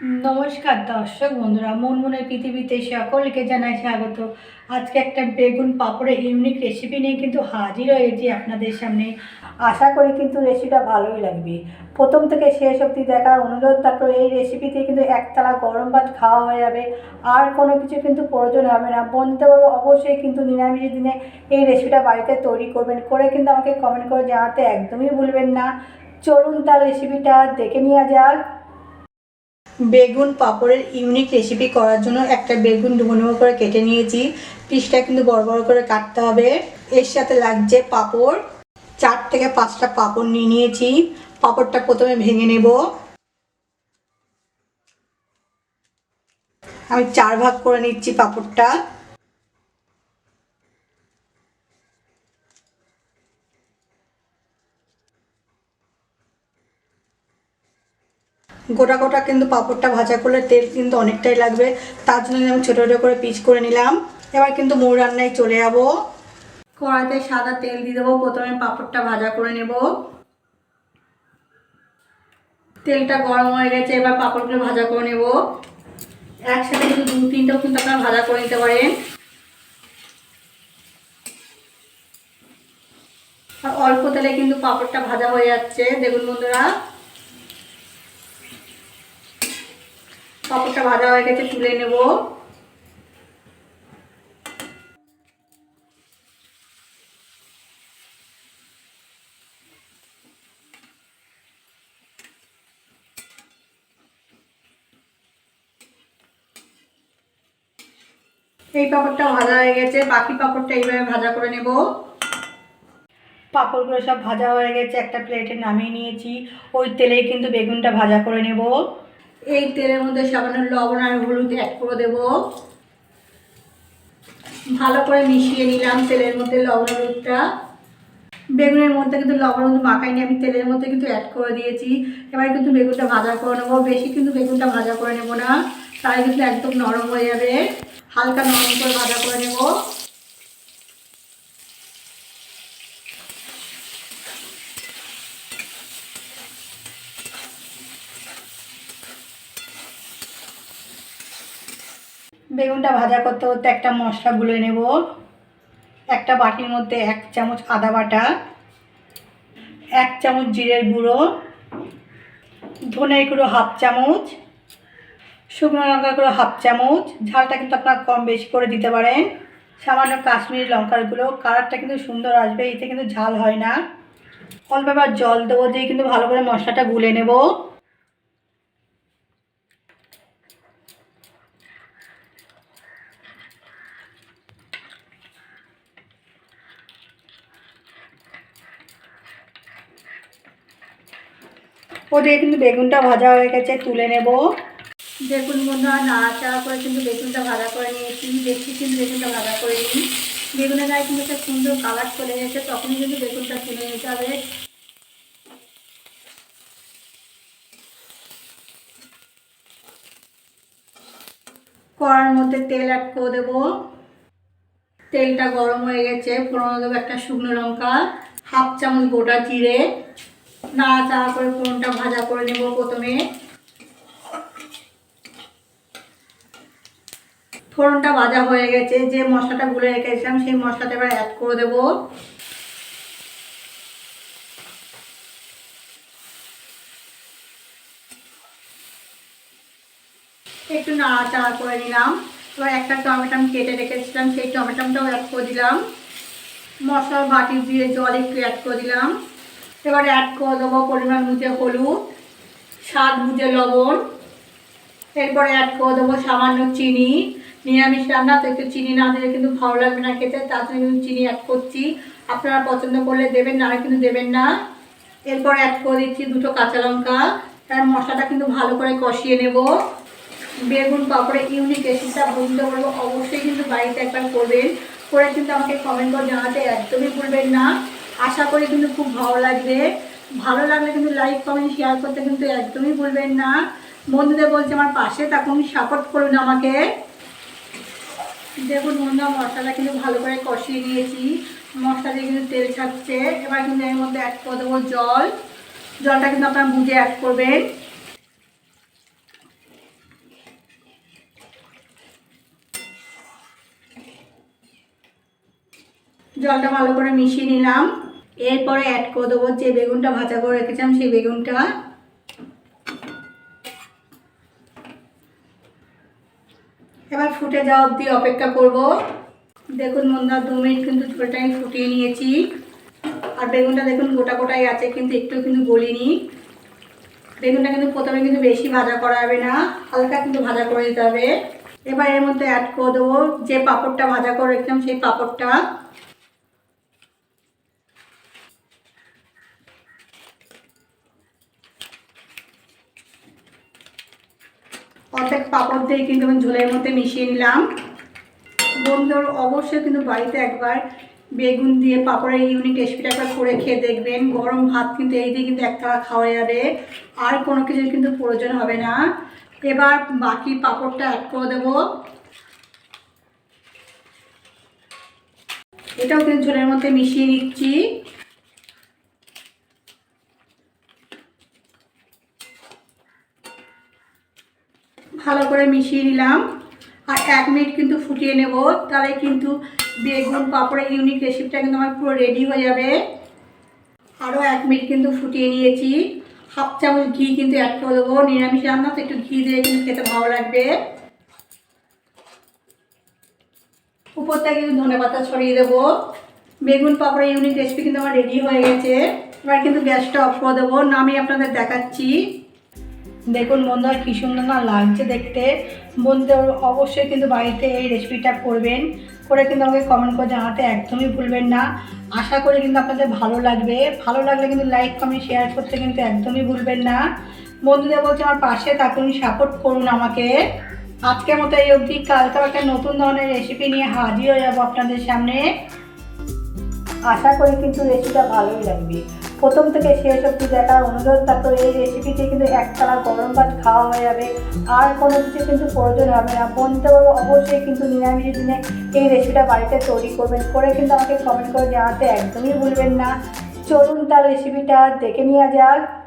নমস্কার দর্শক বন্ধুরা মনমনের পৃথিবীতে সকলকে জানাই স্বাগত। আজকে একটা বেগুন পাপড়ের ইউনিক রেসিপি নিয়ে কিন্তু হাজির হয়েছি আপনাদের সামনে। আশা করি কিন্তু রেসিপিটা ভালোই লাগবে। প্রথম থেকে শেষ অবধি দেখার অনুরোধ থাকল, এই রেসিপিতে কিন্তু একতলা গরম ভাত খাওয়া হয়ে যাবে। আর কোনো কিছু কিন্তু প্রয়োজন হবে না। বন্ধুতে অবশ্যই কিন্তু নিরামিষ দিনে এই রেসিপিটা বাড়িতে তৈরি করবেন। করে কিন্তু আমাকে কমেন্ট করে জানাতে একদমই ভুলবেন না। চলুন তার রেসিপিটা দেখে নেওয়া যাক। বেগুন পাপড়ের ইউনিক রেসিপি করার জন্য একটা বেগুন ডুবো ডুবো করে কেটে নিয়েছি। পিসটা কিন্তু বড় বড় করে কাটতে হবে। এর সাথে লাগছে পাপড়। চার থেকে পাঁচটা পাপড় নিয়ে নিয়েছি। পাপড়টা প্রথমে ভেঙে নেব। আমি চার ভাগ করে নিচ্ছি পাঁপড়টা। গোটা গোটা কিন্তু পাঁপড়টা ভাজা করলে তেল কিন্তু অনেকটাই লাগবে। তার জন্য আমি ছোটো ছোটো করে পিচ করে নিলাম। এবার কিন্তু মোর রান্নায় চলে যাব। কড়াইতে সাদা তেল দিয়ে দেবো। প্রথমে পাঁপড়টা ভাজা করে নেব। তেলটা গরম হয়ে গেছে, এবার পাঁপড়গুলো ভাজা করে নেব। একসাথে কিন্তু দু তিনটাও কিন্তু আপনারা ভাজা করে নিতে পারেন। আর অল্প তেলে কিন্তু পাঁপড়টা ভাজা হয়ে যাচ্ছে। দেখুন বন্ধুরা। পাপড়টা ভাজা হয়ে গেছে, তুলে নেব। এই পাপড়টা ভাজা হয়ে গেছে, বাকি পাপড়টা এইভাবে ভাজা করে নেব। পাঁপড়গুলো সব ভাজা হয়ে গেছে, একটা প্লেটে নামিয়ে নিয়েছি। ওই তেলেই কিন্তু বেগুনটা ভাজা করে নেব। এই তেলের মধ্যে সামান্য লবণ আর হলুদ অ্যাড করে দেব। ভালো করে মিশিয়ে নিলাম তেলের মধ্যে লবণ হলুদটা। বেগুনের মধ্যে কিন্তু লবণ হলুদ মাখাইনি, আমি তেলের মধ্যে কিন্তু অ্যাড করে দিয়েছি। এবার কিন্তু বেগুনটা ভাজা করে নেব। বেশি কিন্তু বেগুনটা ভাজা করে নেব না, তাহলে কিন্তু একদম নরম হয়ে যাবে। হালকা নরম করে ভাজা করে নেব। বেগুনটা ভাজা করতে করতে একটা মশলা গুলে নেব। একটা বাটির মধ্যে এক চামচ আদা বাটা, এক চামচ জিরের গুঁড়ো, ধনে গুঁড়ো হাফ চামচ, শুকনো লঙ্কার গুঁড়ো হাফ চামচ, ঝালটা কিন্তু আপনারা কম বেশি করে দিতে পারেন। সামান্য কাশ্মীরি লঙ্কার গুঁড়ো, কালারটা কিন্তু সুন্দর আসবে, এতে কিন্তু ঝাল হয় না। অল্প এবার জল দেবো দিয়ে কিন্তু ভালো করে মশলাটা গুলে নেব। ওদিকে কিন্তু বেগুনটা ভাজা হয়ে গেছে, তুলে নেব। বেগুন বন্ধুরা, নাড়াচাড়া করে কিন্তু বেগুনটা ভাজা করে নিয়েছি। দেখছি কিন্তু বেগুনটা ভাজা করে নিই। বেগুনের গায়ে কিন্তু একটা সুন্দর কালার চলে গেছে, তখনই কিন্তু বেগুনটা তুলে নিতে হবে। কড়ার মধ্যে তেল অ্যাড করে দেবো। তেলটা গরম হয়ে গেছে, ফোড়ন দেবো একটা শুকনো লঙ্কা, হাফ চামচ গোটা জিরে। নাড়াচাড়া করে ফোড়নটা ভাজা করে নেব প্রথমে। ফোড়নটা ভাজা হয়ে গেছে, যে মশলাটা গুলে রেখেছিলাম সেই মশলাটা এবার অ্যাড করে দেব। একটু নাড়াচাড়া করে নিলাম। এবার একটা টমেটো আমি কেটে রেখেছিলাম, সেই টমেটোটাও অ্যাড করে দিলাম। মশলার বাটি দিয়ে জল একটু অ্যাড করে দিলাম। এবারে অ্যাড করে দেবো পরিমাণ বুঝে হলুদ, স্বাদ বুঝে লবণ। এরপরে অ্যাড করে দেবো সামান্য চিনি। নিরামিষ রান্না, তো একটু চিনি না দিলে কিন্তু ভালো লাগবে না খেতে, তার জন্য কিন্তু চিনি অ্যাড করছি। আপনারা পছন্দ করলে দেবেন না কিন্তু দেবেন না। এরপর অ্যাড করে দিচ্ছি দুটো কাঁচা লঙ্কা। তার মশলাটা কিন্তু ভালো করে কষিয়ে নেব। বেগুন, পাপড়ে, ইউনিক রেসিপিটা বলতে বলব অবশ্যই কিন্তু বাড়িতে একবার করবেন। করে কিন্তু আমাকে কমেন্ট করে জানাতে একদমই ভুলবেন না। আশা করি কিন্তু খুব ভালো লাগবে। ভালো লাগলে কিন্তু লাইক কমেন্ট শেয়ার করতে কিন্তু একদমই ভুলবেন না। বন্ধুদের বলছে, আমার পাশে তখন সাপোর্ট করুন আমাকে। দেখুন বন্ধুরা, মশলাটা কিন্তু ভালো করে কষিয়ে নিয়েছি। মশলা দিয়ে কিন্তু তেল ছাড়ছে। এবার কিন্তু এর মধ্যে অ্যাড করে দেবো জল। জলটা কিন্তু আপনারা বুঝে অ্যাড করবেন। জলটা ভালো করে মিশিয়ে নিলাম। এরপরে অ্যাড করে দেবো যে বেগুনটা ভাজা করে রেখেছিলাম, সেই বেগুনটা। এবার ফুটে যাওয়া অবধি অপেক্ষা করব। দেখুন মন্দা দু মিনিট কিন্তু ঝোলটা আমি ফুটিয়ে নিয়েছি। আর বেগুনটা দেখুন গোটা গোটাই আছে, কিন্তু একটু কিন্তু গলিনি। বেগুনটা কিন্তু প্রথমে কিন্তু বেশি ভাজা করা যাবে না, হালকা কিন্তু ভাজা করে দিতে হবে। এবার এর মধ্যে অ্যাড করে দেবো যে পাঁপড়টা ভাজা করে রেখেছিলাম, সেই পাঁপড়টা। অর্ধেক পাঁপড় দিয়ে কিন্তু আমি ঝোলের মধ্যে মিশিয়ে নিলাম। বন্ধুর, অবশ্যই কিন্তু বাড়িতে একবার বেগুন দিয়ে পাঁপড়ের ইউনিক রেসিপিটা একবার করে খেয়ে দেখবেন। গরম ভাত কিন্তু এই দিয়ে কিন্তু একটা খাওয়া যাবে। আর কোনো কিছুর কিন্তু প্রয়োজন হবে না। এবার বাকি পাঁপড়টা অ্যাড করে দেবো। এটাও কিন্তু ঝোলের মধ্যে মিশিয়ে নিচ্ছি। ভালো করে মিশিয়ে নিলাম। আর এক মিনিট কিন্তু ফুটিয়ে নেব। তাহলে কিন্তু বেগুন, পাপড়ের ইউনিক রেসিপিটা কিন্তু আমার পুরো রেডি হয়ে যাবে। আরও এক মিনিট কিন্তু ফুটিয়ে নিয়েছি। হাফ চামচ ঘি কিন্তু অ্যাড করে দেবো। নিরামিষ রান্না, তো একটু ঘি দিয়ে কিন্তু খেতে ভালো লাগবে। উপর থেকে কিন্তু ধনে পাতা ছড়িয়ে দেবো। বেগুন, পাপড়ের ইউনিক রেসিপি কিন্তু আমার রেডি হয়ে গেছে। এবার কিন্তু গ্যাসটা অফ করে দেবো। নামিয়ে আপনাদের দেখাচ্ছি। দেখুন বন্ধুরা, কী সুন্দর না লাগছে দেখতে। বন্ধুদের অবশ্যই কিন্তু বাড়িতে এই রেসিপিটা করবেন। করে কিন্তু আমাকে কমেন্ট করে জানাতে একদমই ভুলবেন না। আশা করি কিন্তু আপনাদের ভালো লাগবে। ভালো লাগলে কিন্তু লাইক কমেন্ট শেয়ার করতে কিন্তু একদমই ভুলবেন না। বন্ধুদের বলছে, আমার পাশে থাকুন সাপোর্ট করুন আমাকে। আজকের মতো এই অবধি। কালকে একটা নতুন ধরনের রেসিপি নিয়ে হাজির হয়ে যাব আপনাদের সামনে। আশা করি কিন্তু রেসিপিটা ভালোই লাগবে। প্রথম থেকে শেষ অব্দি দেখার অনুরোধ? থাকতো এই রেসিপিটি কিন্তু একতলা গরম ভাত খাওয়া হয়ে যাবে। আর কোনো কিছু কিন্তু প্রয়োজন হবে না। বলতে অবশ্যই কিন্তু নিরামিষ দিনে এই রেসিপিটা বাড়িতে তৈরি করবেন। করে কিন্তু আমাকে কমেন্ট করে জানাতে একদমই ভুলবেন না। চলুন তার রেসিপিটা দেখে নেওয়া যাক।